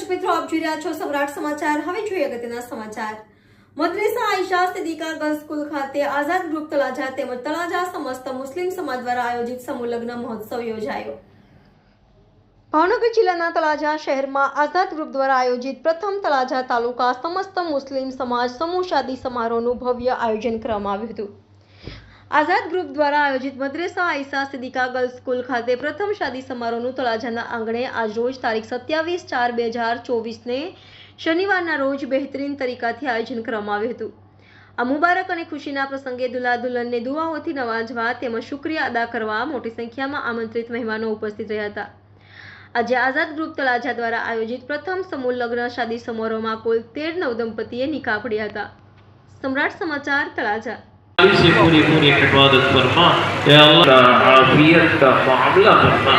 દર્શક મહોત્સવ યોજાયો ભાવનગર જિલ્લાના તળાજા શહેરમાં આઝાદ ગ્રુપ દ્વારા આયોજિત પ્રથમ તળાજા તાલુકા સમસ્ત મુસ્લિમ સમાજ સમૂહ શાદી સમારોહનું ભવ્ય આયોજન કરવામાં આવ્યું હતું આઝાદ ગ્રુપ દ્વારા આયોજિત મદ્રેસા આઈસા સિદ્દીકા ગર્લ્સ સ્કૂલ ખાતે પ્રથમ શાદી સમારોહનું તળાજાના આંગણે આજરોજ તારીખ સત્યાવીસ ચાર બે હજાર ચોવીસને શનિવારના રોજ બહેતરીન તરીકાથી આયોજન કરવામાં આવ્યું હતું આ મુબારક અને ખુશીના પ્રસંગે દુલ્હા દુલ્હનને દુવાઓથી નવાજવા તેમજ શુક્રિયા અદા કરવા મોટી સંખ્યામાં આમંત્રિત મહેમાનો ઉપસ્થિત રહ્યા હતા આજે આઝાદ ગ્રુપ તળાજા દ્વારા આયોજિત પ્રથમ સમૂહ લગ્ન શાદી સમારોહમાં કુલ તેર નવદંપતીએ નિકાહ પડ્યા હતા સમ્રાટ સમાચાર તળાજા سے پوری پوری عبادت فرما یا اللہ عافیت کا معاملہ فرما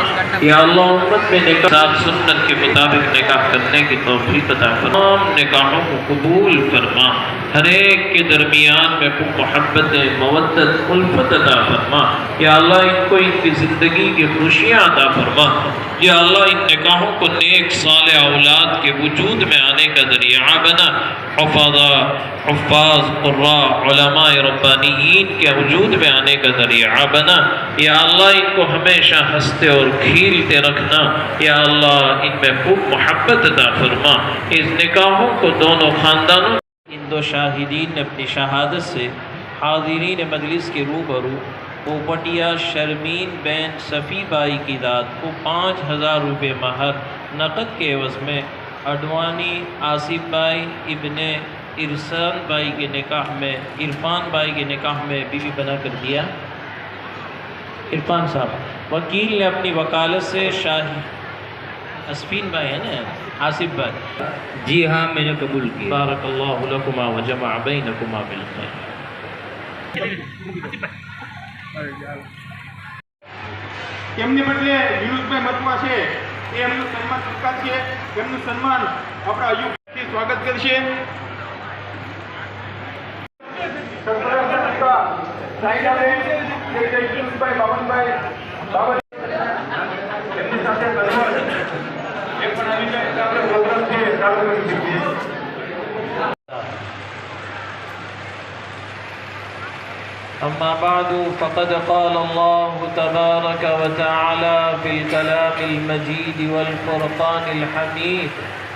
یا اللہ امت میں نکاح ساتھ سنت کے مطابق نکاح کرنے کی توفیق عطا فرما تمام نکاحوں کو قبول فرما ہر ایک کے درمیان میں کو محبت مودت الفت عطا فرما یا اللہ ان کو ان کی زندگی کی خوشیاں عطا فرما یا اللہ ان نکاحوں کو نیک سال اولاد کے وجود میں آنے کا ذریعہ بنا حفاظہ حفاظ قرآ علماء ربانیین دین کے وجود میں آنے کا ذریعہ بنا یا اللہ ان کو ہمیشہ ہنستے اور کھیلتے رکھنا یا اللہ ان میں خوب محبت دا فرما اس نکاحوں کو دونوں خاندانوں ان دو شاہدین نے اپنی شہادت سے حاضرین مجلس کے رو برو اوپٹیا شرمین بین صفی بائی کی داد کو پانچ ہزار روپے مہر نقد کے عوض میں اڈوانی آصف بائی ابن ارسان بھائی کے نکاح میں عرفان بھائی کے نکاح میں بی بی بنا کر دیا عرفان صاحب وکیل نے اپنی وکالت سے شاہی اسفین بھائی ہے نا آصف بھائی جی ہاں میں نے قبول کی بارک اللہ لکما و جمع بینکما بالخیر એમની બદલે વિરુદ્ધભાઈ મતમાં છે એ એમનું સન્માન સ્વીકારશે એમનું સન્માન આપણા અયુક્તિ સ્વાગત કરશે أما بعد فقد قال الله تبارك وتعالى في الكلام المجيد والفرقان الحميد